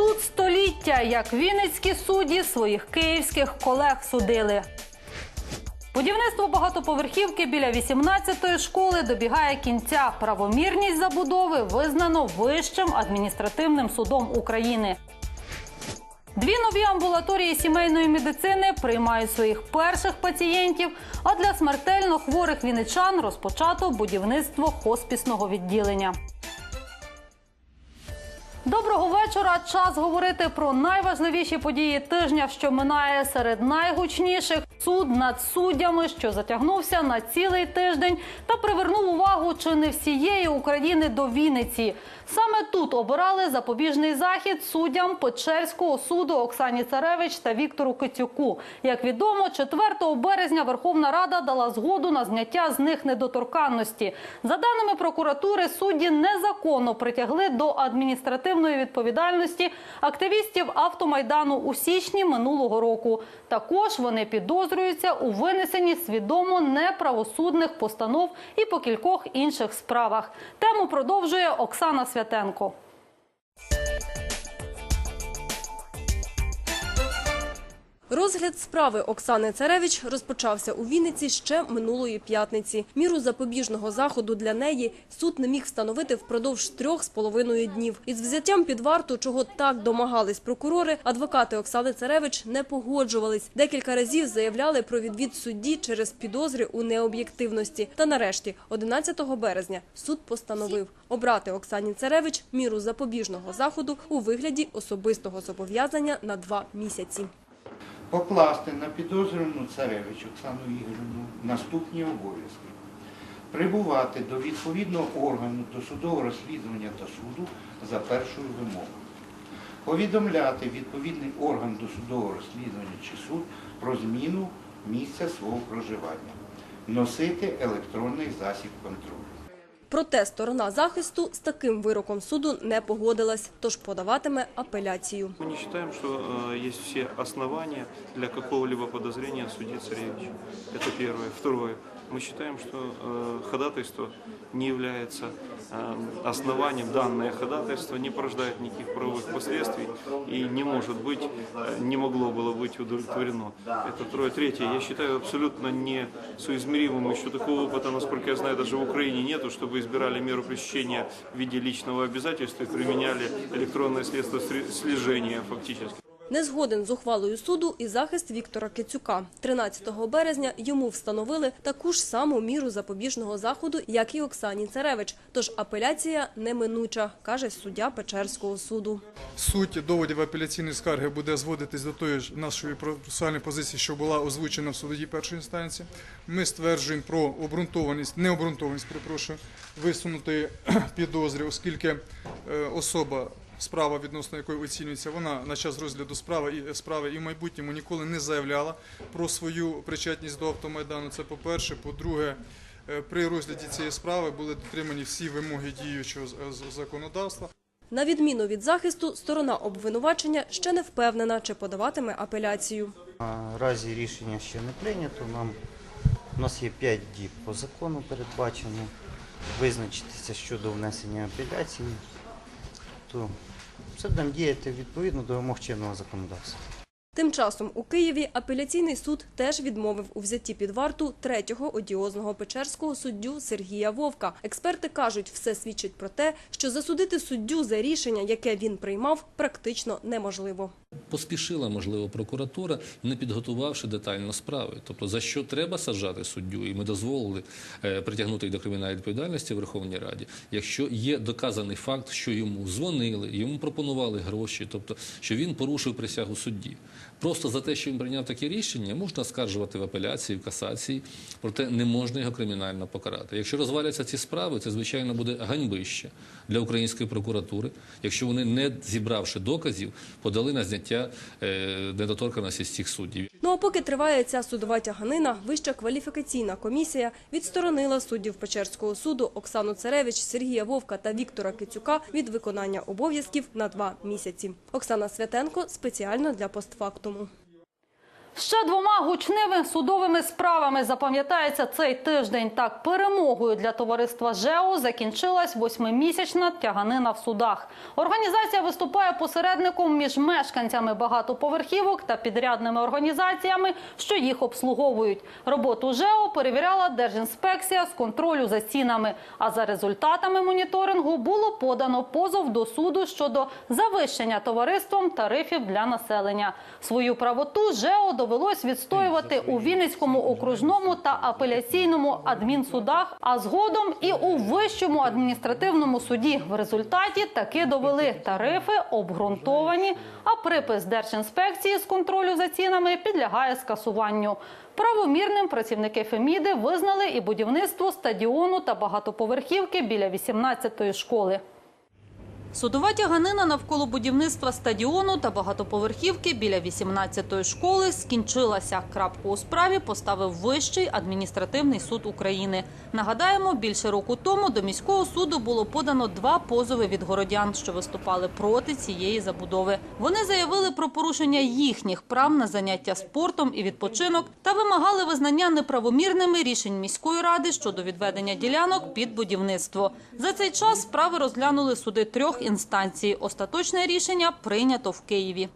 Суд століття, як вінницькі судді своїх київських колег судили. Будівництво багатоповерхівки біля 18-ї школи добігає кінця. Правомірність забудови визнано Вищим адміністративним судом України. Дві нові амбулаторії сімейної медицини приймають своїх перших пацієнтів. А для смертельно хворих вінничан розпочато будівництво хоспісного відділення. Доброго вечора. Час говорити про найважливіші події тижня, що минає серед найгучніших суд над суддями, що затягнувся на цілий тиждень та привернув увагу чи не всієї України до Вінниці. Саме тут обирали запобіжний захід суддям Печерського суду Оксані Царевич та Віктору Кицюку. Як відомо, 4 березня Верховна Рада дала згоду на зняття з них недоторканності. За даними прокуратури, судді незаконно притягли до адміністративної відповідальності активістів автомайдану у січні минулого року. Також вони підозрюються у винесенні свідомо неправосудних постанов і по кількох інших справах. Тему продовжує Оксана Святенко. Розгляд справи Оксани Царевич розпочався у Вінниці ще минулої п'ятниці. Міру запобіжного заходу для неї суд не міг встановити впродовж трьох з половиною днів. Із взяттям під варту, чого так домагались прокурори, адвокати Оксани Царевич не погоджувались. Декілька разів заявляли про відвід судді через підозри у необ'єктивності. Та нарешті, 11 березня, суд постановив обрати Оксані Царевич міру запобіжного заходу у вигляді особистого зобов'язання на два місяці. Покласти на підозрювану царевич Оксану Ігорівну наступні обов'язки. Прибувати до відповідного органу досудового розслідування та суду за першою вимогою. Повідомляти відповідний орган досудового розслідування чи суд про зміну місця свого проживання. Носити електронний засіб контролю. Проте сторона захисту з таким вироком суду не погодилась, тож подаватиме апеляцію. Мы не считаем, что э, есть все основания для какого-либо подозрения в суде царевича. Это первое. Второе. Мы считаем, что э, ходатайство не является э, основанием. Данное ходатайство не порождает никаких правовых последствий и не может быть, э, не могло было быть удовлетворено. Это трое. Третье. Я считаю абсолютно несоизмеримым. Еще такого опыта, насколько я знаю, даже в Украине нету, чтобы избирали меру пресечения в виде личного обязательства и применяли электронное средство слежения фактически. Не згоден з ухвалою суду і захист Віктора Кицюка. 13 березня йому встановили таку ж саму міру запобіжного заходу, як і Оксані Царевич. Тож апеляція неминуча, каже суддя Печерського суду. Суть доводів апеляційної скарги буде зводитись до тої ж нашої процесуальної позиції, що була озвучена в суді першої інстанції. Ми стверджуємо про обґрунтованість, необґрунтованість, перепрошую, висунутої підозри, оскільки е, особа, справа відносно якої оцінюється, вона на час розгляду справи і справи і в майбутньому ніколи не заявляла про свою причетність до автомайдану. Це по-перше. По-друге, е, при розгляді цієї справи були дотримані всі вимоги діючого з- законодавства. На відміну від захисту, сторона обвинувачення ще не впевнена, чи подаватиме апеляцію. Наразі рішення ще не прийнято. Нам у нас є 5 діб по закону передбачено визначитися щодо внесення апеляції. То все будемо діяти відповідно до вимог чинного законодавства. Тим часом у Києві апеляційний суд теж відмовив у взятті під варту третього одіозного печерського суддю Сергія Вовка. Експерти кажуть, все свідчить про те, що засудити суддю за рішення, яке він приймав, практично неможливо. Поспішила, можливо, прокуратура, не підготувавши детально справи. Тобто, за що треба саджати суддю, і ми дозволили е, притягнути до кримінальної відповідальності в Верховній Раді, якщо є доказаний факт, що йому дзвонили, йому пропонували гроші, тобто, що він порушив присягу судді. Просто за те, що він прийняв таке рішення, можна скаржувати в апеляції, в касації, проте не можна його кримінально покарати. Якщо розваляться ці справи, це звичайно буде ганьбище для української прокуратури, якщо вони, не зібравши доказів, подали на зняття е, недоторканості з цих суддів. Ну а поки триває ця судова тяганина, вища кваліфікаційна комісія відсторонила суддів Печерського суду Оксану Царевич, Сергія Вовка та Віктора Кицюка від виконання обов'язків на два місяці. Оксана Святенко спеціально для постфактуму. Ще двома гучними судовими справами запам'ятається цей тиждень. Так, перемогою для товариства ЖЕО закінчилась восьмимісячна тяганина в судах. Організація виступає посередником між мешканцями багатоповерхівок та підрядними організаціями, що їх обслуговують. Роботу ЖЕО перевіряла Держінспекція з контролю за цінами. А за результатами моніторингу було подано позов до суду щодо завищення товариством тарифів для населення. Свою правоту ЖЕО довелось відстоювати у Вінницькому окружному та апеляційному адмінсудах, а згодом і у вищому адміністративному суді. В результаті таки довели тарифи обґрунтовані, а припис Держінспекції з контролю за цінами підлягає скасуванню. Правомірним працівники Феміди визнали і будівництво стадіону та багатоповерхівки біля 18-ї школи. Судова тяганина навколо будівництва стадіону та багатоповерхівки біля 18-ї школи скінчилася. Крапку у справі поставив Вищий адміністративний суд України. Нагадаємо, більше року тому до міського суду було подано два позови від городян, що виступали проти цієї забудови. Вони заявили про порушення їхніх прав на заняття спортом і відпочинок та вимагали визнання неправомірними рішень міської ради щодо відведення ділянок під будівництво. За цей час справи розглянули суди трьох інстанцій. Остаточне рішення прийнято в Києві.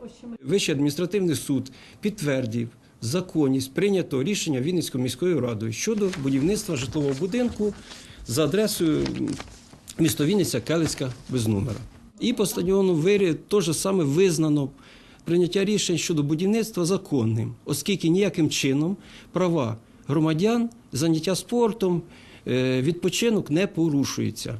Вищий адміністративний суд підтвердив законність прийнятого рішення Вінницькою міською радою щодо будівництва житлового будинку за адресою місто Вінниця, Келицька, без номера. І по стадіону Вирі теж саме визнано прийняття рішень щодо будівництва законним, оскільки ніяким чином права громадян, заняття спортом, е, відпочинок не порушуються.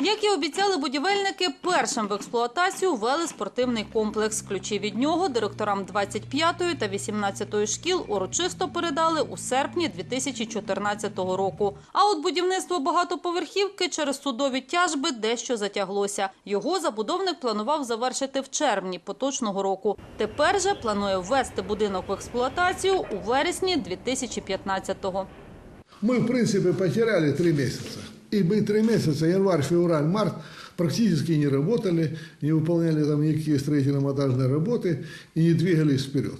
Як і обіцяли будівельники, першим в експлуатацію ввели спортивний комплекс. Ключі від нього директорам 25-ї та 18-ї шкіл урочисто передали у серпні 2014 року. А от будівництво багатоповерхівки через судові тяжби дещо затяглося. Його забудовник планував завершити в червні поточного року. Тепер же планує ввести будинок в експлуатацію у вересні 2015-го. Мы, в принципе, потеряли три месяца. И мы три месяца, январь, февраль, март, практически не работали, не выполняли там никакие строительно-монтажные работы и не двигались вперед.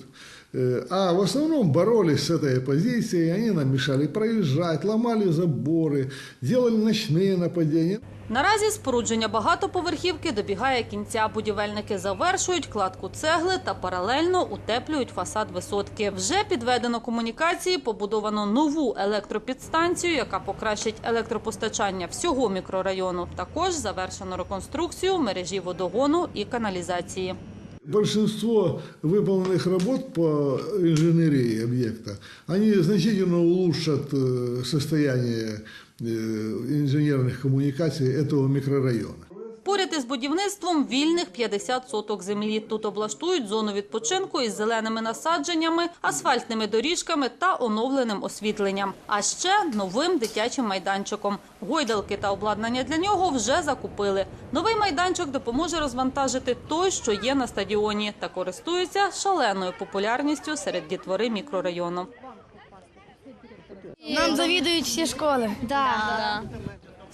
Э, А в основном боролись с этой оппозицией, они нам мешали проезжать, ломали заборы, делали ночные нападения. Наразі спорудження багатоповерхівки добігає кінця. Будівельники завершують кладку цегли та паралельно утеплюють фасад висотки. Вже підведено комунікації, побудовано нову електропідстанцію, яка покращить електропостачання всього мікрорайону. Також завершено реконструкцію мережі водогону і каналізації. Большинство выполненных работ по инженерии объекта, они значительно улучшат э, состояние э, инженерных коммуникаций этого микрорайона. Поряд із будівництвом вільних 50 соток землі. Тут облаштують зону відпочинку із зеленими насадженнями, асфальтними доріжками та оновленим освітленням. А ще новим дитячим майданчиком. Гойдалки та обладнання для нього вже закупили. Новий майданчик допоможе розвантажити той, що є на стадіоні, та користується шаленою популярністю серед дітвори мікрорайону. Нам завідують всі школи. Да.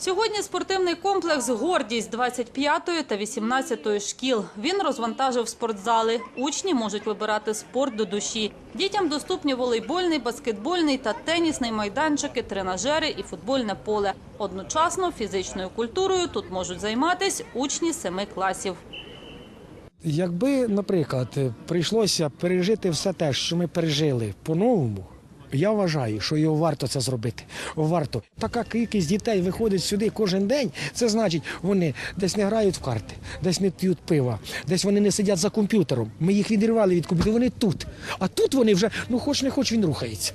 Сьогодні спортивний комплекс гордість 25-ї та 18-ї шкіл. Він розвантажив спортзали. Учні можуть вибирати спорт до душі. Дітям доступні волейбольний, баскетбольний та тенісний майданчики, тренажери і футбольне поле. Одночасно фізичною культурою тут можуть займатися учні семи класів. Якби, наприклад, прийшлося пережити все те, що ми пережили по-новому, я вважаю, що його варто це зробити. Варто. Така кількість дітей виходить сюди кожен день. Це значить, вони десь не грають в карти, десь не п'ють пива, десь вони не сидять за комп'ютером. Ми їх відірвали від комп'ютера, вони тут. А тут вони вже, ну хоч не хоч він рухається.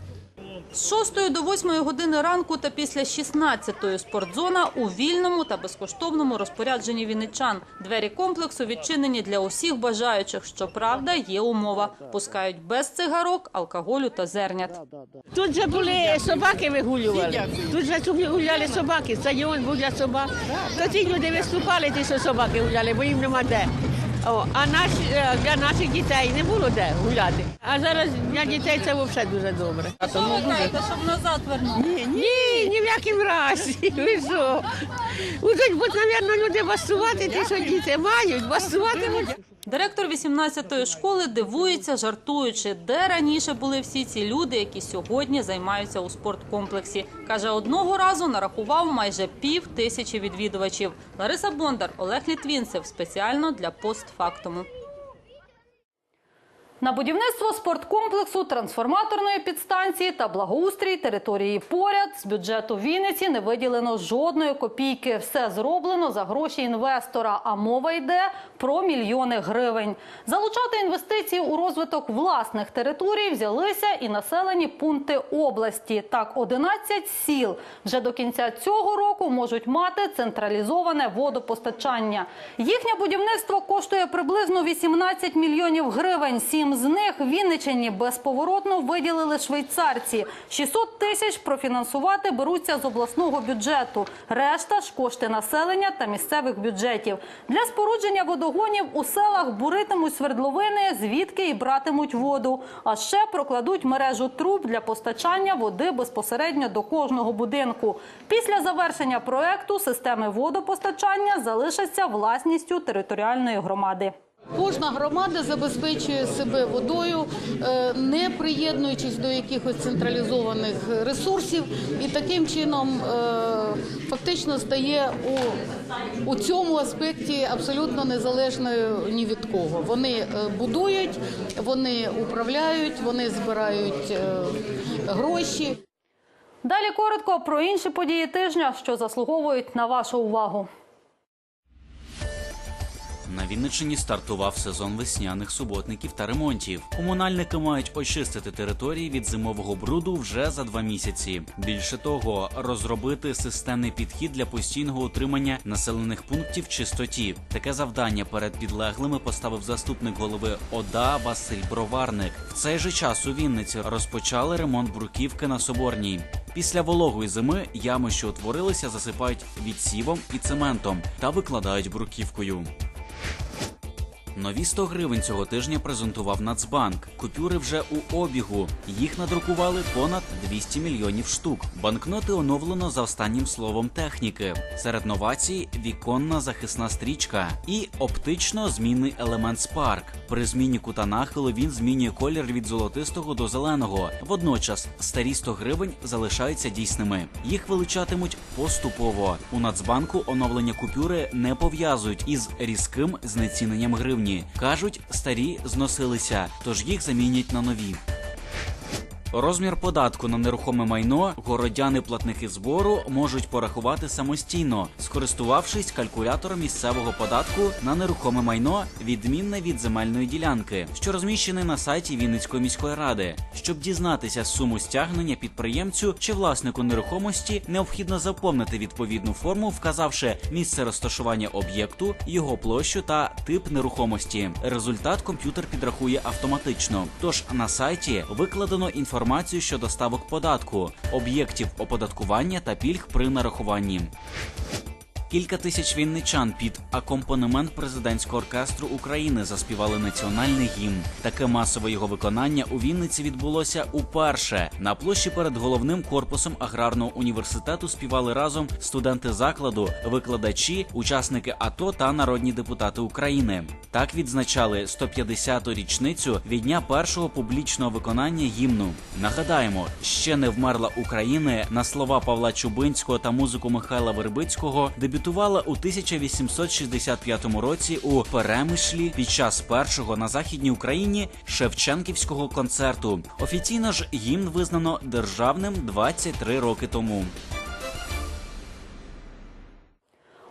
З 6 до 8 години ранку та після 16-ї спортзона у вільному та безкоштовному розпорядженні вінничан. Двері комплексу відчинені для усіх бажаючих. Щоправда, є умова. Пускають без цигарок, алкоголю та зернят. Тут же були собаки вигулювали. Тут же гуляли собаки, стадіон був для собак. То ці люди виступали, ті, що собаки гуляли, бо їм нема де. О, а наш, е, для наших дітей не було де гуляти. А зараз для дітей це взагалі дуже добре. А то ну, дуже... щоб назад вернути? Ні, ні, ні в якому разі. Ви що? Будуть, будуть, мабуть, люди басувати, ті, що діти мають, басувати. Директор 18-ї школи дивується, жартуючи, де раніше були всі ці люди, які сьогодні займаються у спорткомплексі. Каже, одного разу нарахував майже пів тисячі відвідувачів. Лариса Бондар, Олег Літвінцев спеціально для постфактуму. На будівництво спорткомплексу, трансформаторної підстанції та благоустрій території поряд з бюджету Вінниці не виділено жодної копійки. Все зроблено за гроші інвестора. А мова йде про мільйони гривень. Залучати інвестиції у розвиток власних територій взялися і населені пункти області. Так, 11 сіл вже до кінця цього року можуть мати централізоване водопостачання. Їхнє будівництво коштує приблизно 18 мільйонів гривень. Сім з них Вінничині безповоротно виділили швейцарці. 600 тисяч профінансувати беруться з обласного бюджету. Решта ж кошти населення та місцевих бюджетів. Для спорудження водогонів у селах буритимуть свердловини, звідки і братимуть воду. А ще прокладуть мережу труб для постачання води безпосередньо до кожного будинку. Після завершення проекту системи водопостачання залишаться власністю територіальної громади. Кожна громада забезпечує себе водою, е, не приєднуючись до якихось централізованих ресурсів, і таким чином е, фактично стає у, у цьому аспекті абсолютно незалежною ні від кого. Вони е, будують, вони управляють, вони збирають гроші. Далі коротко про інші події тижня, що заслуговують на вашу увагу. На Вінниччині стартував сезон весняних суботників та ремонтів. Комунальники мають очистити території від зимового бруду вже за два місяці. Більше того, розробити системний підхід для постійного утримання населених пунктів чистоті. Таке завдання перед підлеглими поставив заступник голови ОДА Василь Броварник. В цей же час у Вінниці розпочали ремонт бруківки на Соборній. Після вологої зими ями, що утворилися, засипають відсівом і цементом та викладають бруківкою. Нові 100 гривень цього тижня презентував Нацбанк. Купюри вже у обігу. Їх надрукували понад 200 мільйонів штук. Банкноти оновлено за останнім словом техніки. Серед новацій віконна захисна стрічка і оптично змінний елемент Spark. При зміні кута нахилу він змінює колір від золотистого до зеленого. Водночас старі 100 гривень залишаються дійсними. Їх величатимуть поступово. У Нацбанку оновлення купюри не пов'язують із різким знеціненням гривні. Кажуть, старі зносилися, тож їх замінять на нові. Розмір податку на нерухоме майно городяни платники збору можуть порахувати самостійно, скористувавшись калькулятором місцевого податку на нерухоме майно, відмінне від земельної ділянки, що розміщений на сайті Вінницької міської ради. Щоб дізнатися суму стягнення підприємцю чи власнику нерухомості, необхідно заповнити відповідну форму, вказавши місце розташування об'єкту, його площу та тип нерухомості. Результат комп'ютер підрахує автоматично. Тож на сайті викладено інформацію щодо ставок податку, об'єктів оподаткування та пільг при нарахуванні. Кілька тисяч вінничан під акомпанемент президентського оркестру України заспівали національний гімн. Таке масове його виконання у Вінниці відбулося уперше. На площі перед головним корпусом аграрного університету співали разом студенти закладу, викладачі, учасники АТО та народні депутати України. Так відзначали 150-ту річницю від дня першого публічного виконання гімну. Нагадаємо, ще не вмерла України на слова Павла Чубинського та музику Михайла Вербицького дебютувала у 1865 році у Перемишлі під час першого на західній Україні Шевченківського концерту. Офіційно ж гімн визнано державним 23 роки тому.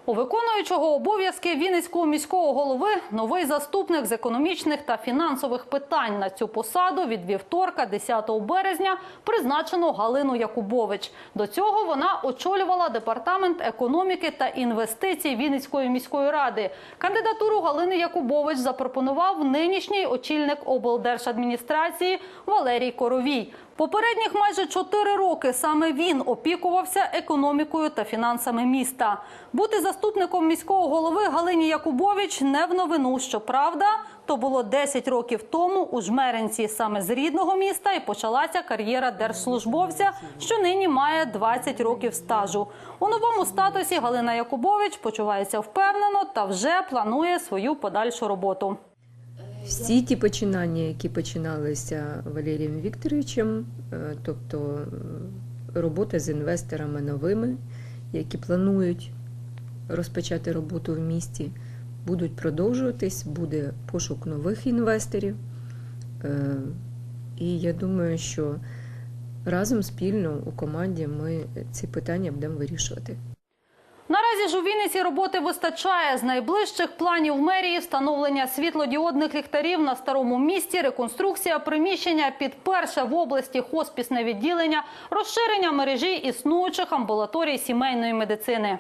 У виконуючого обов'язки Вінницького міського голови новий заступник з економічних та фінансових питань на цю посаду від вівторка, 10 березня, призначено Галину Якубович. До цього вона очолювала департамент економіки та інвестицій Вінницької міської ради. Кандидатуру Галини Якубович запропонував нинішній очільник облдержадміністрації Валерій Коровій. Попередніх майже чотири роки саме він опікувався економікою та фінансами міста. Бути заступником міського голови Галині Якубович не в новину. Щоправда, то було 10 років тому у Жмеринці. Саме з рідного міста і почалася кар'єра держслужбовця, що нині має 20 років стажу. У новому статусі Галина Якубович почувається впевнено та вже планує свою подальшу роботу. Всі ті починання, які починалися Валерієм Вікторовичем, е, тобто е, робота з інвесторами новими, які планують розпочати роботу в місті, будуть продовжуватись, буде пошук нових інвесторів. Е, І я думаю, що разом спільно у команді ми ці питання будемо вирішувати. Наразі ж у Вінниці роботи вистачає. З найближчих планів мерії встановлення світлодіодних ліхтарів на старому місті, реконструкція приміщення під перше в області хоспісне відділення, розширення мережі існуючих амбулаторій сімейної медицини.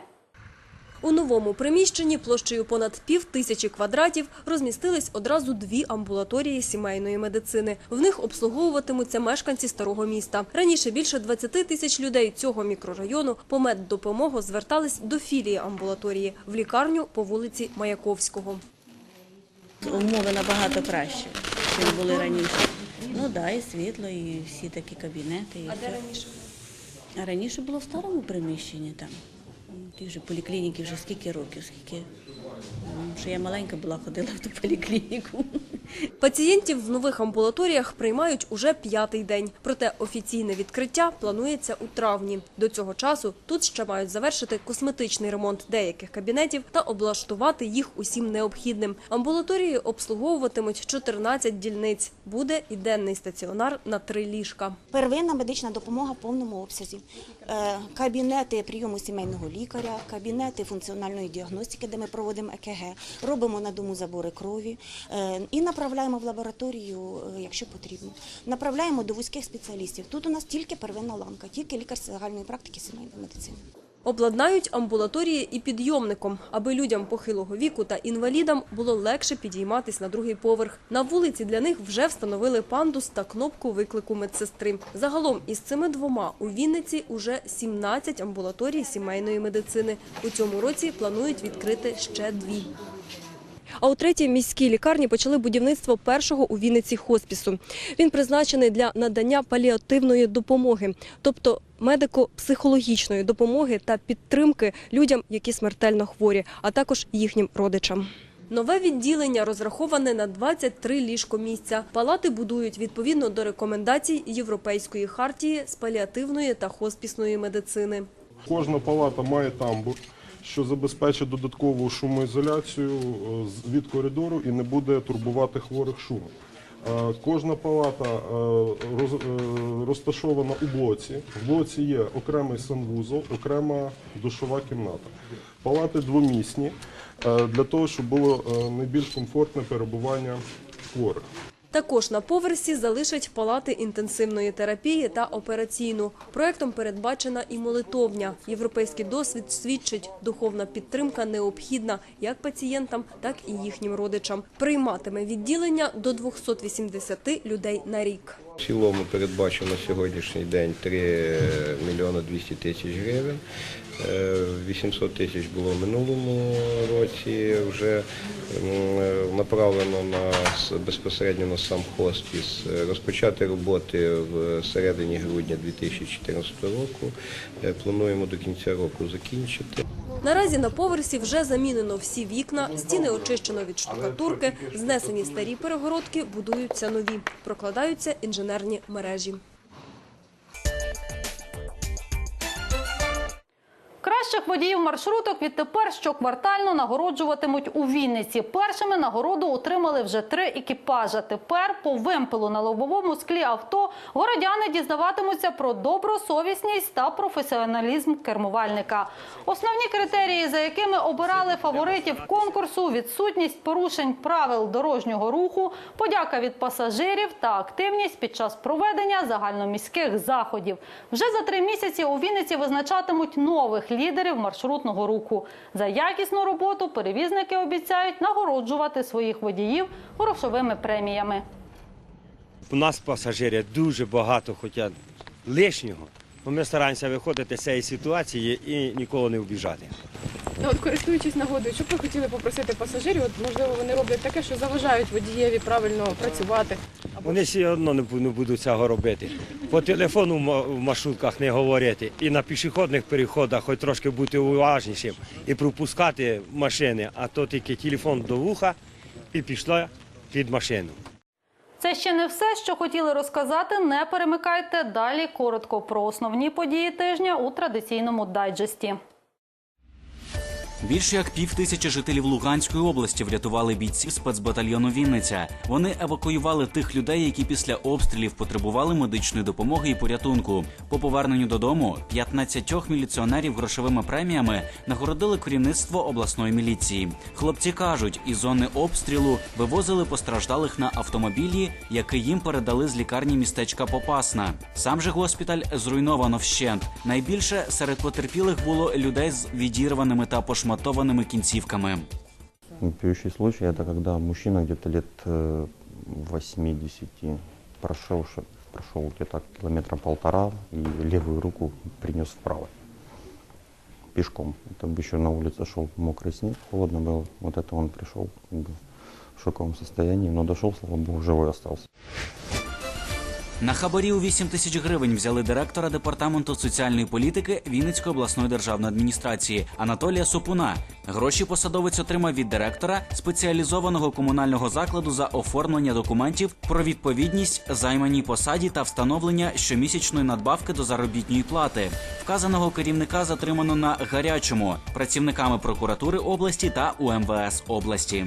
У новому приміщенні площею понад пів тисячі квадратів розмістились одразу дві амбулаторії сімейної медицини. В них обслуговуватимуться мешканці старого міста. Раніше більше 20 тисяч людей цього мікрорайону по меддопомогу звертались до філії амбулаторії в лікарню по вулиці Маяковського. Умови набагато краще, ніж були раніше. Ну да, і світло, і всі такі кабінети. І А де раніше? А раніше було в старому приміщенні там. Ті вже поліклініки вже скільки років, скільки. Що я маленька була, ходила в ту поліклініку. Пацієнтів в нових амбулаторіях приймають уже п'ятий день. Проте офіційне відкриття планується у травні. До цього часу тут ще мають завершити косметичний ремонт деяких кабінетів та облаштувати їх усім необхідним. Амбулаторії обслуговуватимуть 14 дільниць. Буде і денний стаціонар на три ліжка. Первинна медична допомога в повному обсязі. Е, Кабінети прийому сімейного лікаря, кабінети функціональної діагностики, де ми проводимо ЕКГ, робимо на дому забори крові е, і направляємо в лабораторію, е, якщо потрібно. Направляємо до вузьких спеціалістів. Тут у нас тільки первинна ланка, тільки лікар загальної практики сімейної медицини. Обладнають амбулаторії і підйомником, аби людям похилого віку та інвалідам було легше підійматись на другий поверх. На вулиці для них вже встановили пандус та кнопку виклику медсестри. Загалом із цими двома у Вінниці уже 17 амбулаторій сімейної медицини. У цьому році планують відкрити ще дві. А у третій міській лікарні почали будівництво першого у Вінниці хоспісу. Він призначений для надання паліативної допомоги, тобто медико-психологічної допомоги та підтримки людям, які смертельно хворі, а також їхнім родичам. Нове відділення розраховане на 23 ліжкомісця. Палати будують відповідно до рекомендацій Європейської хартії з паліативної та хоспісної медицини. Кожна палата має тамбур, що забезпечить додаткову шумоізоляцію е, від коридору і не буде турбувати хворих шумом. Е, Кожна палата е, роз- розташована у блоці. В блоці є окремий санвузол, окрема душова кімната. Палати двомісні для того, щоб було найбільш комфортне перебування хворих. Також на поверсі залишать палати інтенсивної терапії та операційну. Проектом передбачена і молитовня. Європейський досвід свідчить, духовна підтримка необхідна як пацієнтам, так і їхнім родичам. Прийматиме відділення до 280 людей на рік. В цілому передбачено на сьогоднішній день 3 мільйони 200 тисяч гривень. Е, 800 тисяч було в минулому році. Вже е, направлено на безпосередньо на сам хоспіс. Е, Розпочати роботи в середині грудня 2014 року. Е, Плануємо до кінця року закінчити. Наразі на поверсі вже замінено всі вікна, стіни очищено від штукатурки, знесені старі перегородки, будуються нові, прокладаються інженерні мережі. Кращих водіїв маршруток відтепер щоквартально нагороджуватимуть у Вінниці. Першими нагороду отримали вже три екіпажа. Тепер по вимпелу на лобовому склі авто городяни дізнаватимуться про добросовісність та професіоналізм кермувальника. Основні критерії, за якими обирали фаворитів конкурсу, відсутність порушень правил дорожнього руху, подяка від пасажирів та активність під час проведення загальноміських заходів. Вже за три місяці у Вінниці визначатимуть нових лідерів маршрутного руху. За якісну роботу перевізники обіцяють нагороджувати своїх водіїв грошовими преміями. У нас пасажирів дуже багато, хоча лишнього. Ну, Ми стараємося виходити з цієї ситуації і нікого не обіжати. Ну, от користуючись нагодою, що б ви хотіли попросити пасажирів? От можливо вони роблять таке, що заважають водієві правильно працювати. Вони все одно не будуть цього робити. По телефону в ма- в маршрутках не говорити. І на пішохідних переходах хоч трошки бути уважнішим і пропускати машини, а то тільки телефон до вуха і пішло під машину. Це ще не все, що хотіли розказати. Не перемикайте далі. Коротко про основні події тижня у традиційному дайджесті. Більше як пів тисячі жителів Луганської області врятували бійців спецбатальйону Вінниця. Вони евакуювали тих людей, які після обстрілів потребували медичної допомоги і порятунку. По поверненню додому 15 міліціонерів грошовими преміями нагородили керівництво обласної міліції. Хлопці кажуть, із зони обстрілу вивозили постраждалих на автомобілі, який їм передали з лікарні містечка Попасна. Сам же госпіталь зруйновано вщент. Найбільше серед потерпілих було людей з відірваними та пошматованими кінцівками. Вопиющий случай – это когда мужчина где-то лет э, 80 прошел, ш- прошел где-то километра полтора и левую руку принес вправо пешком. Это еще на улице шел мокрый снег, холодно было. Вот это он пришел как бы, в шоковом состоянии, но дошел, слава богу, живой остался. На хабарі у 8 тисяч гривень взяли директора департаменту соціальної політики Вінницької обласної державної адміністрації Анатолія Сопуна. Гроші посадовець отримав від директора спеціалізованого комунального закладу за оформлення документів про відповідність займаній посаді та встановлення щомісячної надбавки до заробітної плати. Вказаного керівника затримано на гарячому працівниками прокуратури області та УМВС області.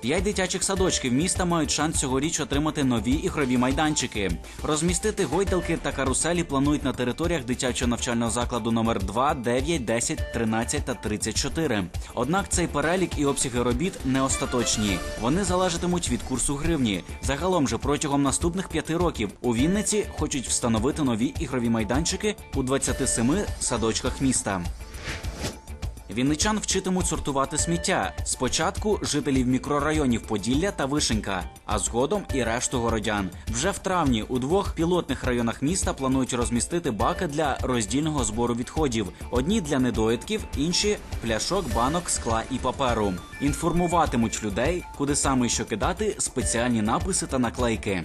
П'ять дитячих садочків міста мають шанс цьогоріч отримати нові ігрові майданчики. Розмістити гойдалки та каруселі планують на територіях дитячого навчального закладу номер 2, 9, 10, 13 та 34. Однак цей перелік і обсяги робіт не остаточні. Вони залежатимуть від курсу гривні. Загалом же протягом наступних п'яти років у Вінниці хочуть встановити нові ігрові майданчики у 27 садочках міста. Вінничан вчитимуть сортувати сміття. Спочатку жителів мікрорайонів Поділля та Вишенька, а згодом і решту городян. Вже в травні у двох пілотних районах міста планують розмістити баки для роздільного збору відходів. Одні для недоїдків, інші пляшок, банок, скла і паперу. Інформуватимуть людей, куди саме що кидати спеціальні написи та наклейки.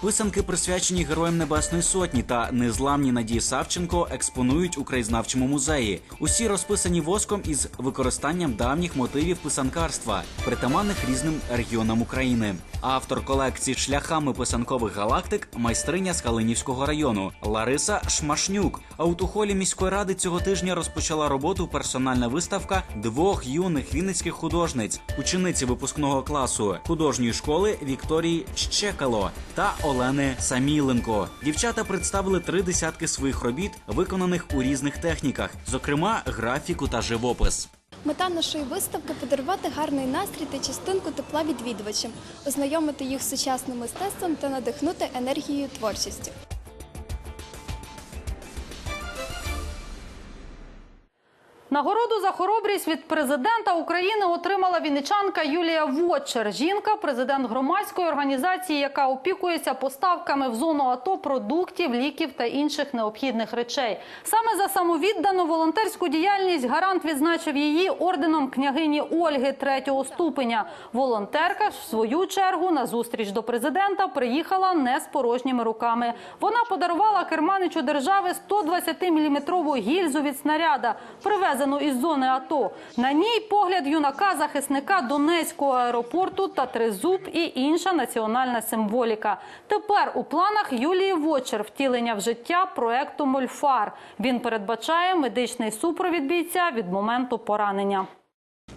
Писанки, присвячені Героям Небесної Сотні та незламні Надії Савченко, експонують у краєзнавчому музеї. Усі розписані воском із використанням давніх мотивів писанкарства, притаманних різним регіонам України. Автор колекції шляхами писанкових галактик майстриня з Калинівського району Лариса Шмашнюк. А у тухолі міської ради цього тижня розпочала роботу персональна виставка двох юних вінницьких художниць, учениці випускного класу художньої школи Вікторії Щекало та Олени Саміленко. Дівчата представили три десятки своїх робіт, виконаних у різних техніках, зокрема графіку та живопис. Мета нашої виставки подарувати гарний настрій та частинку тепла відвідувачам, ознайомити їх з сучасним мистецтвом та надихнути енергією творчості. Нагороду за хоробрість від президента України отримала вінничанка Юлія Вотчер. Жінка, президент громадської організації, яка опікується поставками в зону АТО продуктів, ліків та інших необхідних речей. Саме за самовіддану волонтерську діяльність гарант відзначив її орденом княгині Ольги третього ступеня. Волонтерка ж, в свою чергу на зустріч до президента приїхала не з порожніми руками. Вона подарувала керманичу держави 120-мм гільзу від снаряда, привезену із зони АТО. На ній погляд юнака захисника Донецького аеропорту та тризуб і інша національна символіка. Тепер у планах Юлії Вочер втілення в життя проекту Мольфар. Він передбачає медичний супровід бійця від моменту поранення.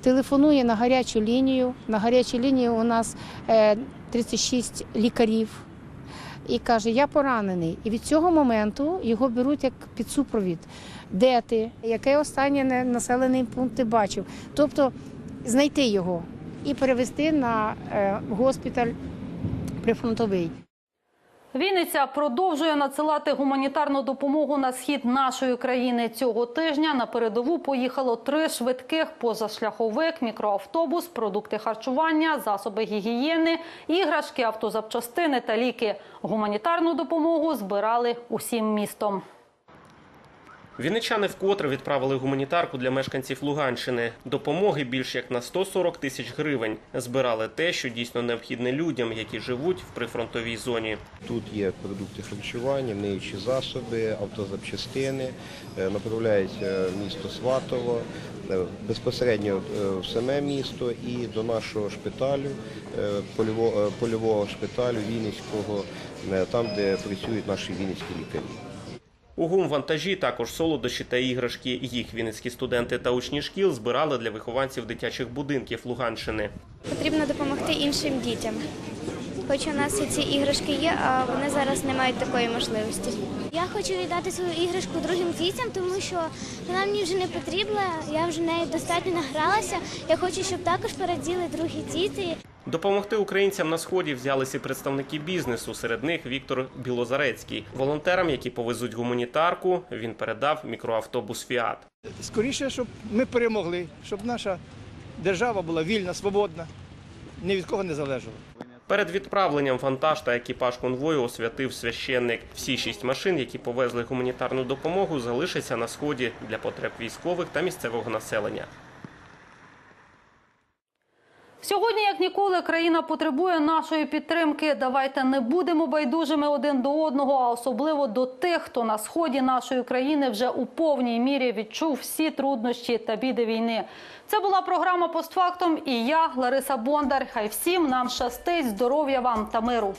телефонує на гарячу лінію. На гарячій лінії у нас е, 36 лікарів. І каже, я поранений. І від цього моменту його беруть як підсупровід. Де ти? Який останній населений пункт ти бачив? Тобто знайти його і перевести на е, госпіталь прифронтовий. Вінниця продовжує надсилати гуманітарну допомогу на схід нашої країни. Цього тижня на передову поїхало три швидких позашляховик, мікроавтобус, продукти харчування, засоби гігієни, іграшки, автозапчастини та ліки. Гуманітарну допомогу збирали усім містом. Вінничани вкотре відправили гуманітарку для мешканців Луганщини. Допомоги більш як на 140 тисяч гривень. Збирали те, що дійсно необхідне людям, які живуть в прифронтовій зоні. Тут є продукти харчування, миючі засоби, автозапчастини, е, направляється місто Сватово, е, безпосередньо е, в саме місто і до нашого шпиталю, польового, шпиталю Вінницького, там, де працюють наші вінницькі лікарі. У гумвантажі також солодощі та іграшки. Їх вінницькі студенти та учні шкіл збирали для вихованців дитячих будинків Луганщини. Потрібно допомогти іншим дітям. Хоч у нас і ці іграшки є, а вони зараз не мають такої можливості. Я хочу віддати свою іграшку другим дітям, тому що вона мені вже не потрібна. Я вже нею достатньо награлася. Я хочу, щоб також пораділи другі діти. Допомогти українцям на сході взялися представники бізнесу. Серед них Віктор Білозарецький. Волонтерам, які повезуть гуманітарку, він передав мікроавтобус Фіат. Скоріше, щоб ми перемогли, щоб наша держава була вільна, свободна, ні від кого не залежала. Перед відправленням вантаж та екіпаж конвою освятив священник. Всі шість машин, які повезли гуманітарну допомогу, залишаться на сході для потреб військових та місцевого населення. Сьогодні, як ніколи, країна потребує нашої підтримки. Давайте не будемо байдужими один до одного, а особливо до тих, хто на сході нашої країни вже у повній мірі відчув всі труднощі та біди війни. Це була програма «Постфактум» і я, Лариса Бондар. Хай всім нам щастить, здоров'я вам та миру.